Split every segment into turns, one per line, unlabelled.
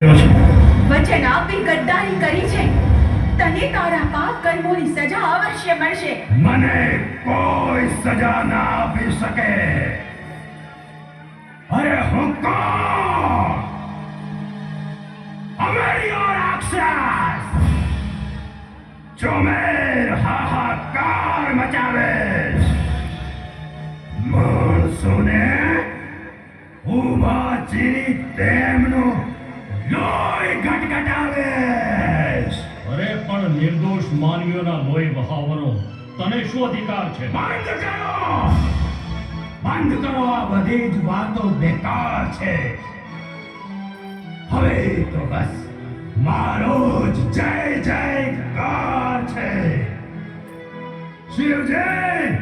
વચન આપી ગદ્દારી કરી છે. તને તારા પાપ કર્મોની સજા અવશ્ય મળશે.
મને કોઈ સજા ના આપી શકે. અરે હું કોણ? અમેરિયો રાક્ષસ! ચોમેર હાહાકાર મચાવે. માણસોને ઊભા ચીરી તેમનું લોહી ગટગટાવેશ.
અરે પણ નિર્દોષ માનવીઓના લોહી વહાવવાનો તને શું અધિકાર છે?
બંધ કરો! બંધ કરો આ બધી જ વાતો બેકાર છે. હવે તો બસ. મારો જ જય જયકાર છે. શિવજી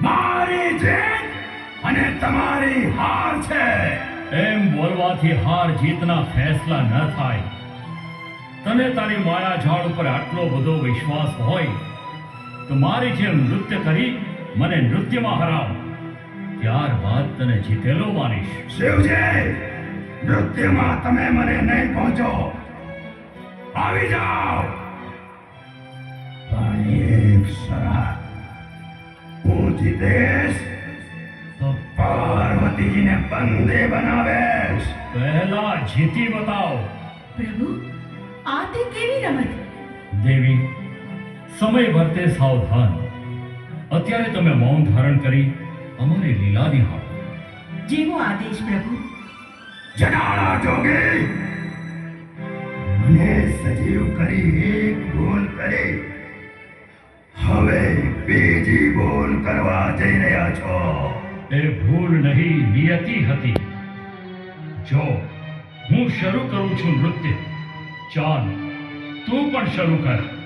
મારી જીત અને તમારી હાર છે.
એમ બોલવાથી હાર જીતના ફેસલા ન થાય. તને તારી માયા ઝાડ ઉપર આટલો બધો વિશ્વાસ હોય તો મારી જેમ નૃત્ય કરી મને નૃત્યમાં હરાવ. ત્યારબાદ તને જીતેલો માનીશ.
શિવજી નૃત્યમાં તમે મને નહીં પહોંચો. આવી જાઓ. પણ એક શરત હું જીતેશ. તો પાર્વતીજીને બંદે બનાવેશ
પહેલા જીતી બતાવ.
પ્રભુ આ તે કેવી રમત?
દેવી સમય વર્તે સાવધાન. અત્યારે તમે મૌન ધારણ કરી અમારી લીલા નિહાળો
જેવો આદેશ પ્રભુ.
જનાળા જોગી! મને સજીવ કરી એક ભૂલ કરી. હવે બીજી ભૂલ કરવા જઈ રહ્યા છો.
એ ભૂલ નહીં, નિયતિ હતી. જો હું શરૂ કરું છું નૃત્ય, ચાલ, તું પણ શરૂ કર.